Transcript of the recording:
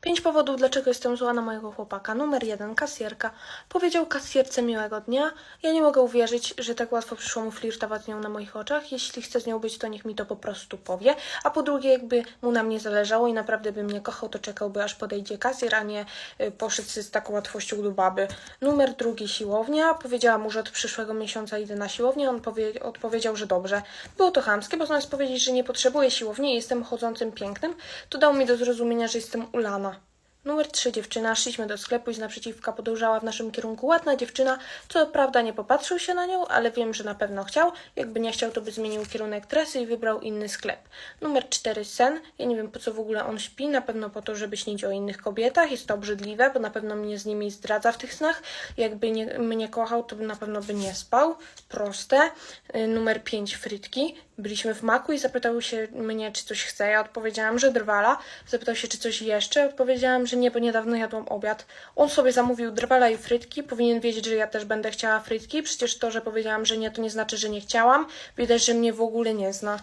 Pięć powodów, dlaczego jestem zła na mojego chłopaka. Numer jeden, kasjerka. Powiedział kasjerce miłego dnia. Ja nie mogę uwierzyć, że tak łatwo przyszło mu flirtować z nią na moich oczach. Jeśli chce z nią być, to niech mi to po prostu powie. A po drugie, jakby mu na mnie zależało i naprawdę by mnie kochał, to czekałby aż podejdzie kasjer, a nie y, poszedł z taką łatwością do baby. Numer drugi, siłownia. Powiedziałam mu, że od przyszłego miesiąca idę na siłownię. On powie- odpowiedział, że dobrze. Było to chamskie, bo zamiast powiedzieć, że nie potrzebuję siłowni i jestem chodzącym pięknym, to dał mi do zrozumienia, że jestem ulana. Numer 3 dziewczyna. Szliśmy do sklepu i z naprzeciwka podążała w naszym kierunku ładna dziewczyna. Co prawda nie popatrzył się na nią, ale wiem, że na pewno chciał. Jakby nie chciał, to by zmienił kierunek tresy i wybrał inny sklep. Numer 4 sen. Ja nie wiem po co w ogóle on śpi. Na pewno po to, żeby śnić o innych kobietach. Jest to obrzydliwe, bo na pewno mnie z nimi zdradza w tych snach. Jakby nie, mnie kochał, to by na pewno by nie spał. Proste. Y, Numer 5 frytki. Byliśmy w maku i zapytał się mnie, czy coś chce. Ja odpowiedziałam, że drwala. Zapytał się, czy coś jeszcze. Odpowiedziałam, że nie, bo niedawno jadłam obiad. On sobie zamówił drwala i frytki. Powinien wiedzieć, że ja też będę chciała frytki. Przecież to, że powiedziałam, że nie, to nie znaczy, że nie chciałam. Widać, że mnie w ogóle nie zna.